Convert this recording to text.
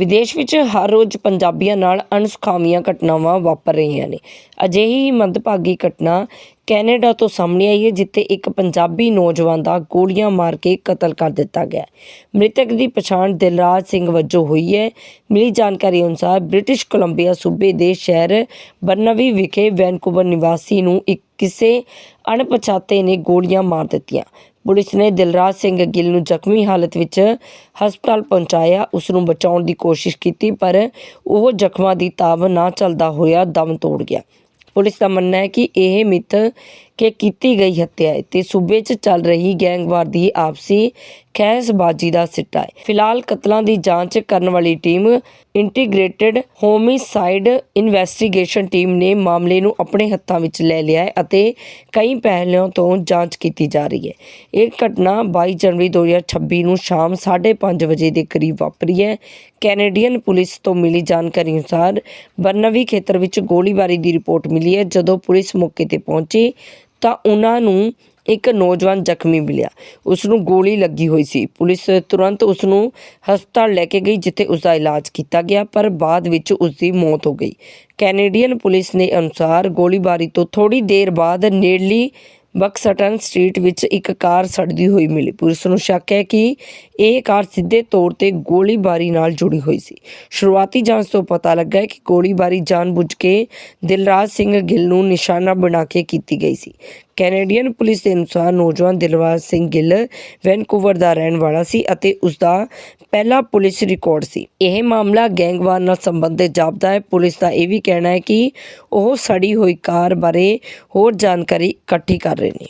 ਵਿਦੇਸ਼ ਵਿੱਚ ਹਰ ਰੋਜ਼ ਪੰਜਾਬੀਆਂ ਨਾਲ ਅਣਸੁਖਾਵੀਆਂ ਘਟਨਾਵਾਂ ਵਾਪਰ ਰਹੀਆਂ ਨੇ। ਅਜਿਹੀ ਹੀ ਮੰਦਭਾਗੀ ਘਟਨਾ ਕੈਨੇਡਾ ਤੋਂ ਸਾਹਮਣੇ ਆਈ ਹੈ, ਜਿੱਥੇ ਇੱਕ ਪੰਜਾਬੀ ਨੌਜਵਾਨ ਦਾ ਗੋਲੀਆਂ ਮਾਰ ਕੇ ਕਤਲ ਕਰ ਦਿੱਤਾ ਗਿਆ ਮ੍ਰਿਤਕ ਦੀ ਪਛਾਣ ਦਿਲਰਾਜ ਸਿੰਘ ਵਜੋਂ ਹੋਈ ਹੈ। ਮਿਲੀ ਜਾਣਕਾਰੀ ਅਨੁਸਾਰ ਬ੍ਰਿਟਿਸ਼ ਕੋਲੰਬੀਆ ਸੂਬੇ ਦੇ ਸ਼ਹਿਰ ਬਰਨਵੀ ਵਿਖੇ ਵੈਨਕੂਵਰ ਨਿਵਾਸੀ ਨੂੰ ਇੱਕ ਕਿਸੇ ਅਣਪਛਾਤੇ ਨੇ ਗੋਲੀਆਂ ਮਾਰ ਦਿੱਤੀਆਂ। ਪੁਲਿਸ ਨੇ ਦਿਲਰਾਜ ਸਿੰਘ ਗਿੱਲ ਨੂੰ ਜ਼ਖਮੀ ਹਾਲਤ ਵਿੱਚ ਹਸਪਤਾਲ ਪਹੁੰਚਾਇਆ। ਉਸ ਨੂੰ ਬਚਾਉਣ ਦੀ ਕੋਸ਼ਿਸ਼ ਕੀਤੀ, ਪਰ ਉਹ ਜ਼ਖਮਾਂ ਦੀ ਤਾਬ ਨਾ ਚੱਲਦਾ ਹੋਇਆ ਦਮ ਤੋੜ ਗਿਆ। ਪੁਲਿਸ ਦਾ ਮੰਨਣਾ ਹੈ ਕਿ ਇਹ ਮਿੱਥ ਕਿ ਕੀਤੀ ਗਈ ਹੱਤਿਆ। ਹੈ ਤੇ ਸੂਬੇ 'ਚ ਚੱਲ ਰਹੀ ਗੈਂਗਵਾਰ ਦੀ ਆਪਸੀ ਖਹਿਸਬਾਜ਼ੀ ਦਾ ਸਿੱਟਾ ਹੈ। ਫਿਲਹਾਲ ਕਤਲਾਂ ਦੀ ਜਾਂਚ ਕਰਨ ਵਾਲੀ team integrated homicide investigation team ਨੇ ਮਾਮਲੇ ਨੂੰ ਆਪਣੇ ਹੱਥਾਂ ਵਿੱਚ ਲੈ ਲਿਆ ਹੈ ਅਤੇ ਕਈ ਪਹਿਲੂਆਂ ਤੋਂ ਜਾਂਚ ਕੀਤੀ ਜਾ ਰਹੀ ਹੈ। ਇਹ ਘਟਨਾ 22 ਜਨਵਰੀ 2026 ਨੂੰ ਸ਼ਾਮ 5:30 ਵਜੇ ਦੇ ਕਰੀਬ ਵਾਪਰੀ ਹੈ। ਕੈਨੇਡੀਅਨ ਪੁਲਿਸ ਤੋਂ ਮਿਲੀ ਜਾਣਕਾਰੀ ਅਨੁਸਾਰ ਬਰਨਵੀ ਖੇਤਰ ਵਿੱਚ ਗੋਲੀਬਾਰੀ ਦੀ ਰਿਪੋਰਟ ਮਿਲੀ ਹੈ। ਜਦੋਂ ਪੁਲਿਸ ਮੌਕੇ ਤੇ ਪਹੁੰਚੀ ਤਾਂ ਉਹਨਾਂ ਨੂੰ ਇੱਕ ਨੌਜਵਾਨ ਜ਼ਖਮੀ ਮਿਲਿਆ। ਉਸ ਨੂੰ ਗੋਲੀ ਲੱਗੀ ਹੋਈ ਸੀ। ਪੁਲਿਸ ਤੁਰੰਤ ਉਸ ਨੂੰ ਹਸਪਤਾਲ ਲੈ ਕੇ ਗਈ, ਜਿੱਥੇ ਉਸ ਦਾ ਇਲਾਜ ਕੀਤਾ ਗਿਆ, ਪਰ ਬਾਅਦ ਵਿੱਚ ਉਸ ਦੀ ਮੌਤ ਹੋ ਗਈ। ਕੈਨੇਡੀਅਨ ਪੁਲਿਸ ਨੇ ਅਨੁਸਾਰ ਗੋਲੀਬਾਰੀ ਤੋਂ ਥੋੜੀ ਦੇਰ ਬਾਅਦ ਨੇੜਲੀ ਬਕਸਟਨ ਸਟਰੀਟ ਵਿੱਚ ਇੱਕ ਕਾਰ ਸੜਦੀ ਹੋਈ ਮਿਲੀ। ਪੁਲਿਸ ਨੂੰ ਸ਼ੱਕ ਹੈ ਕਿ ਇਹ ਕਾਰ ਸਿੱਧੇ ਤੌਰ ਤੇ ਗੋਲੀਬਾਰੀ ਨਾਲ ਜੁੜੀ ਹੋਈ ਸੀ। ਸ਼ੁਰੂਆਤੀ ਜਾਂਚ ਤੋਂ ਪਤਾ ਲੱਗਾ ਹੈ ਕਿ ਗੋਲੀਬਾਰੀ ਜਾਣਬੁੱਝ ਕੇ ਦਿਲਰਾਜ ਸਿੰਘ ਗਿੱਲ ਨੂੰ ਨਿਸ਼ਾਨਾ ਬਣਾ ਕੇ ਕੀਤੀ ਗਈ ਸੀ। ਕੈਨੇਡੀਅਨ ਪੁਲਿਸ ਦੇ ਅਨੁਸਾਰ ਨੌਜਵਾਨ ਦਿਲਰਾਜ ਸਿੰਘ ਗਿੱਲ ਵੈਨਕੂਵਰ ਦਾ ਰਹਿਣ ਵਾਲਾ ਸੀ ਅਤੇ ਉਸ ਦਾ ਪਹਿਲਾ ਪੁਲਿਸ ਰਿਕਾਰਡ ਸੀ। ਇਹ ਮਾਮਲਾ ਗੈਂਗਵਾਰ ਨਾਲ ਸੰਬੰਧਿਤ ਜਾਪਦਾ ਹੈ। ਪੁਲਿਸ ਦਾ ਇਹ ਵੀ ਕਹਿਣਾ ਹੈ ਕਿ ਉਹ ਸੜੀ ਹੋਈ ਕਾਰ ਬਾਰੇ ਹੋਰ ਜਾਣਕਾਰੀ ਇਕੱਠੀ ਕਰ ਰਹੇ ਨੇ।